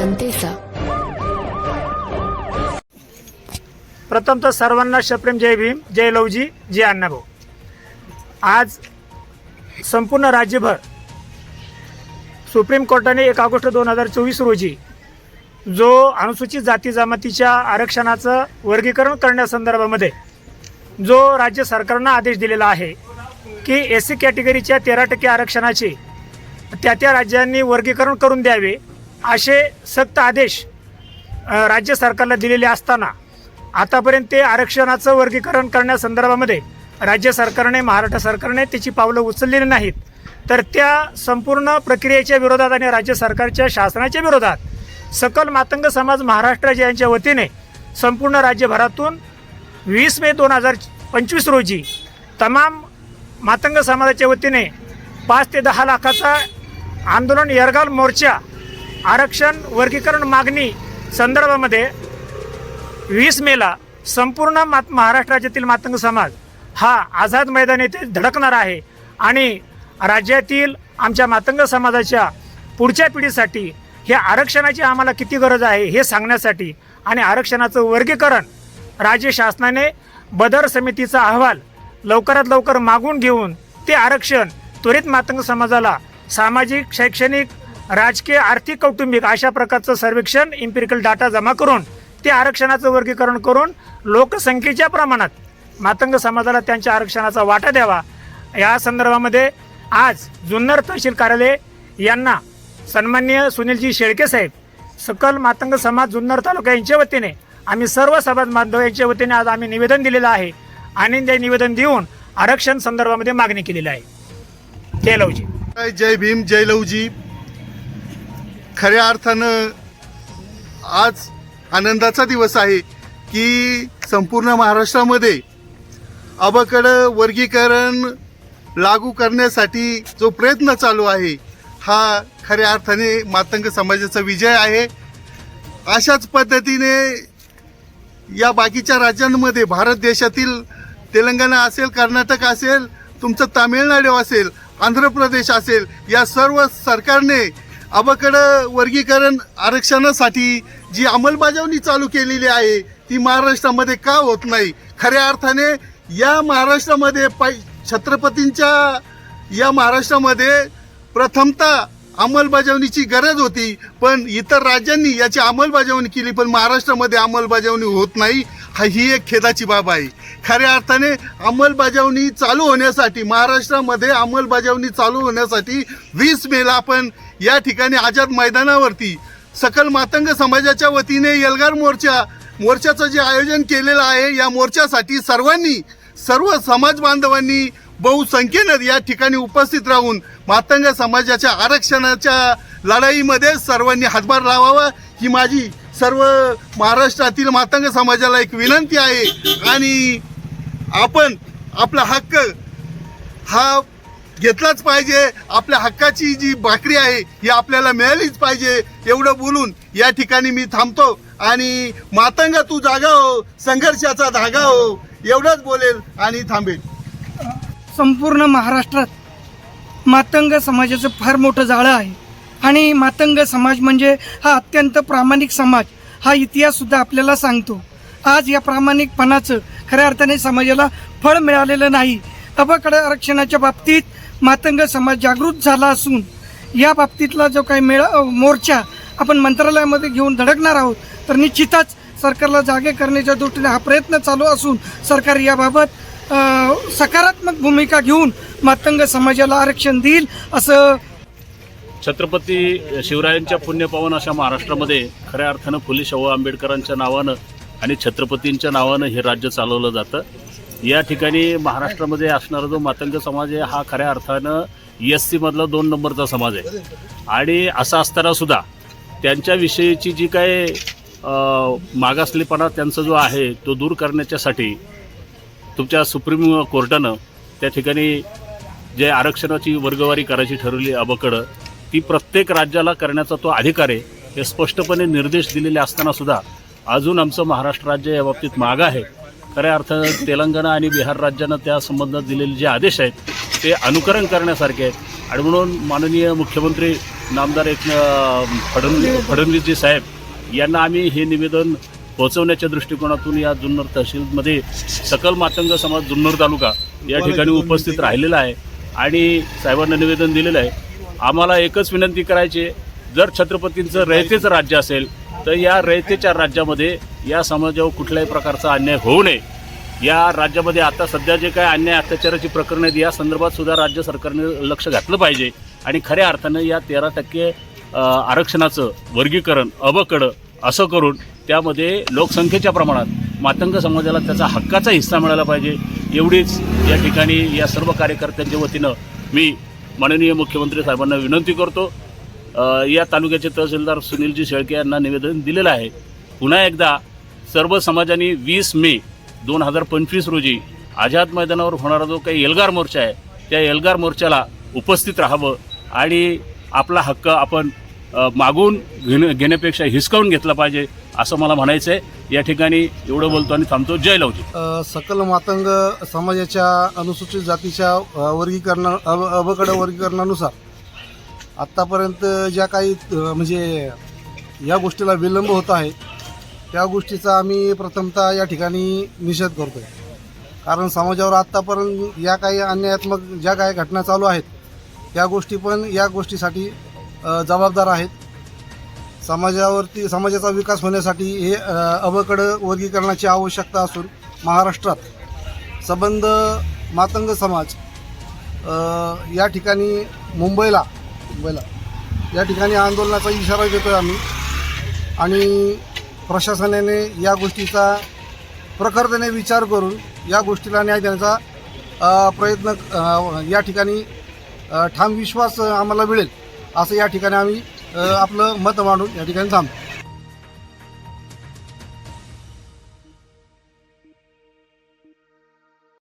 जनतेचा. प्रथम तर सर्वांना शप्रेम जय भीम जय लवजी जय अण्णाभाऊ. आज संपूर्ण राज्यभर सुप्रीम कोर्टाने एक ऑगस्ट दोन हजार चोवीस रोजी जो अनुसूचित जाती जमातीच्या आरक्षणाचं वर्गीकरण करण्यासंदर्भामध्ये जो राज्य सरकारनं आदेश दिलेला आहे की एस सी कॅटेगरीच्या तेरा टक्के आरक्षणाचे त्या त्या राज्यांनी वर्गीकरण करून द्यावे. असे सक्त आदेश राज्य सरकारला दिलेले असताना आतापर्यंत ते आरक्षणाचं वर्गीकरण करण्यासंदर्भामध्ये राज्य सरकारने महाराष्ट्र सरकारने त्याची पावलं उचललेली नाहीत. तर त्या संपूर्ण प्रक्रियेच्या विरोधात आणि राज्य सरकारच्या शासनाच्या विरोधात सकल मातंग समाज महाराष्ट्र यांच्या वतीने संपूर्ण राज्यभरातून वीस मे दोन हजार पंचवीस रोजी तमाम मातंग समाजाच्या वतीने पाच ते दहा लाखाचा आंदोलन यरगाल मोर्चा आरक्षण वर्गीकरण मागणी संदर्भामध्ये वीस मेला संपूर्ण मात महाराष्ट्र राज्यातील मातंग समाज हा आझाद मैदान येथे धडकणार आहे आणि राज्यातील आमच्या मातंग समाजाच्या पुढच्या पिढीसाठी हे आरक्षणाची आम्हाला किती गरज आहे हे सांगण्यासाठी आणि आरक्षणाचं वर्गीकरण राज्य शासनाने बदर समितीचा अहवाल लवकरात लवकर मागून घेऊन ते आरक्षण त्वरित मातंग समाजाला सामाजिक शैक्षणिक राजकीय आर्थिक कौटुंबिक अशा प्रकारचं सर्वेक्षण इम्पिरिकल डाटा जमा करून ते आरक्षणाचं वर्गीकरण करून लोकसंख्येच्या प्रमाणात मातंग समाजाला त्यांच्या आरक्षणाचा वाटा द्यावा. या संदर्भामध्ये आज जुन्नर तहसील कार्यालय यांना सन्मान्य सुनीलजी शेळके साहेब सकल मातंग समाज जुन्नर तालुका यांच्या वतीने आम्ही सर्व समाज बांधव यांच्या वतीने आज आम्ही निवेदन दिलेलं आहे. आणि ते निवेदन देऊन आरक्षण संदर्भामध्ये मागणी केलेली आहे. जय लवजी. जय भीम जय लवजी. खऱ्या अर्थानं आज आनंदाचा दिवस आहे की संपूर्ण महाराष्ट्रामध्ये अबकड वर्गीकरण लागू करण्यासाठी जो प्रयत्न चालू आहे हा खऱ्या अर्थाने मातंग समाजाचा विजय आहे. अशाच पद्धतीने या बाकीच्या राज्यांमध्ये भारत देशातील तेलंगणा असेल कर्नाटक असेल तुमचं तामिळनाडू असेल आंध्र प्रदेश असेल या सर्व सरकारने अबकडं वर्गीकरण आरक्षणासाठी जी अंमलबजावणी चालू केलेली आहे ती महाराष्ट्रामध्ये का होत नाही? खऱ्या अर्थाने या महाराष्ट्रामध्ये पाय छत्रपतींच्या या महाराष्ट्रामध्ये प्रथमतः अंमलबजावणीची गरज होती पण इतर राज्यांनी याची अंमलबजावणी केली पण महाराष्ट्रामध्ये अंमलबजावणी होत नाही. हा ही एक खेदाची बाब आहे. खऱ्या अर्थाने अंमलबजावणी चालू होण्यासाठी महाराष्ट्रामध्ये अंमलबजावणी चालू होण्यासाठी वीस मेला आपण या ठिकाणी आझाद मैदानावरती सकल मातंग समाजाच्या वतीने एल्गार मोर्चा मोर्चाचं जे आयोजन केलेलं आहे या मोर्चासाठी सर्वांनी सर्व समाज बांधवांनी बहुसंख्येनं या ठिकाणी उपस्थित राहून मातंग समाजाच्या आरक्षणाच्या लढाईमध्ये सर्वांनी हातभार लावावा. ही माझी सर्व महाराष्ट्रातील मातंग समाजाला एक विनंती आहे. आणि आपण आपला हक्क हा घेतलाच पाहिजे. आपल्या हक्काची जी भाकरी आहे ही आपल्याला मिळालीच पाहिजे. एवढं बोलून या ठिकाणी मी थांबतो. आणि मातंग तू जागा हो संघर्षाचा धागा हो एवढंच बोलेल आणि थांबेल. संपूर्ण महाराष्ट्रात मातंग समाजाचं फार मोठं जाळं आहे. आणि मातंग समाज म्हणजे हा अत्यंत प्रामाणिक समाज. हा इतिहाससुद्धा आपल्याला सांगतो. आज या प्रामाणिकपणाचं खऱ्या अर्थाने समाजाला फळ मिळालेलं नाही. अबकडे आरक्षणाच्या बाबतीत मातंग समाज जागृत झाला असून या बाबतीतला जो काही मेळा मोर्चा आपण मंत्रालयामध्ये घेऊन धडकणार आहोत तर निश्चितच सरकारला जागे करण्याच्या दृष्टीने हा प्रयत्न चालू असून सरकार याबाबत सकारात्मक भूमिका घेऊन मातंग समाजाला आरक्षण देईल असं छत्रपती शिवरायांच्या पुण्यपावन अशा महाराष्ट्रामध्ये खऱ्या अर्थानं फुले शाहू आंबेडकरांच्या नावानं आणि छत्रपतींच्या नावानं हे राज्य चालवलं जातं. या ठिकाणी महाराष्ट्रामध्ये असणारा जो मातंग समाज आहे हा खऱ्या अर्थानं एस सीमधला दोन नंबरचा समाज आहे. आणि असं असतानासुद्धा त्यांच्याविषयीची जी काय मागासलेपणा त्यांचा जो आहे तो दूर करण्याच्यासाठी तुमच्या सुप्रीम कोर्टानं त्या ठिकाणी जे आरक्षणाची वर्गवारी करायची ठरवली अबकडं ती प्रत्येक राज्याला करण्याचा तो अधिकार आहे हे स्पष्टपणे निर्देश दिलेले असताना सुद्धा अजून आमचं महाराष्ट्र राज्य या बाबतीत मागं आहे. खऱ्या अर्थानं तेलंगणा आणि बिहार राज्यानं त्या संबंधात दिलेले जे आदेश आहेत ते अनुकरण करण्यासारखे आहेत. आणि म्हणून माननीय मुख्यमंत्री नामदार एक फडणवीस फडणवीसजी साहेब यांना आम्ही हे निवेदन पोहोचवण्याच्या दृष्टिकोनातून या जुन्नर तहसीलमध्ये सकल मातंग समाज जुन्नर तालुका या ठिकाणी उपस्थित राहिलेला आहे. आणि साहेबांना निवेदन दिलेलं आहे. आम्हाला एकच विनंती करायची जर छत्रपतींचं रयतेचं राज्य असेल तर या रयतेच्या राज्यामध्ये या समाजावर कुठल्याही प्रकारचा अन्याय होऊ नये. या राज्यामध्ये आता सध्या जे काय अन्याय अत्याचाराची प्रकरणं आहेत या संदर्भात सुद्धा राज्य सरकारने लक्ष घातलं पाहिजे. आणि खऱ्या अर्थानं या तेरा टक्के आरक्षणाचं वर्गीकरण अबकडं असं करून त्यामध्ये लोकसंख्येच्या प्रमाणात मातंग समाजाला त्याचा हक्काचा हिस्सा मिळाला पाहिजे. एवढीच या ठिकाणी या सर्व कार्यकर्त्यांच्या वतीनं मी माननीय मुख्यमंत्री साहेबांना विनंती करतो. या तालुक्याचे तहसीलदार सुनीलजी शेळके यांना निवेदन दिलेलं आहे. पुन्हा एकदा सर्व समाजाने वीस मे दोन हजार पंचवीस रोजी आझाद मैदानावर होणारा जो काही एल्गार मोर्चा आहे त्या एल्गार मोर्चाला उपस्थित राहावं आणि आपला हक्क आपण मागून घेणं घेण्यापेक्षा हिसकावून घेतला पाहिजे असं मला म्हणायचं आहे या ठिकाणी एवढं बोलतो आणि थांबतो. जय लावतो सकल मातंग समाजाच्या अनुसूचित जातीच्या वर्गीकरण वर्गीकरणा अब वर्गीकरणानुसार आत्तापर्यंत ज्या काही म्हणजे या गोष्टीला विलंब होत आहे त्या गोष्टीचा आम्ही प्रथमतः या ठिकाणी निषेध करतो आहे कारण समाजावर आत्तापर्यंत या काही अन्यायात्मक ज्या काही घटना चालू आहेत त्या गोष्टी पण या गोष्टीसाठी जबाबदार आहेत. समाजावरती समाजाचा विकास होण्यासाठी हे अवकड वर्गीकरणाची आवश्यकता असून महाराष्ट्रात संबंध मातंग समाज या ठिकाणी मुंबईला मुंबईला या ठिकाणी आंदोलनाचा इशारा देतोय आम्ही. आणि प्रशासनाने या गोष्टीचा प्रखरतेने विचार करून या गोष्टीला न्याय देण्याचा प्रयत्न या ठिकाणी ठाम विश्वास आम्हाला मिळेल. असं या ठिकाणी आम्ही आपलं मत मांडून या ठिकाणी थांबतो.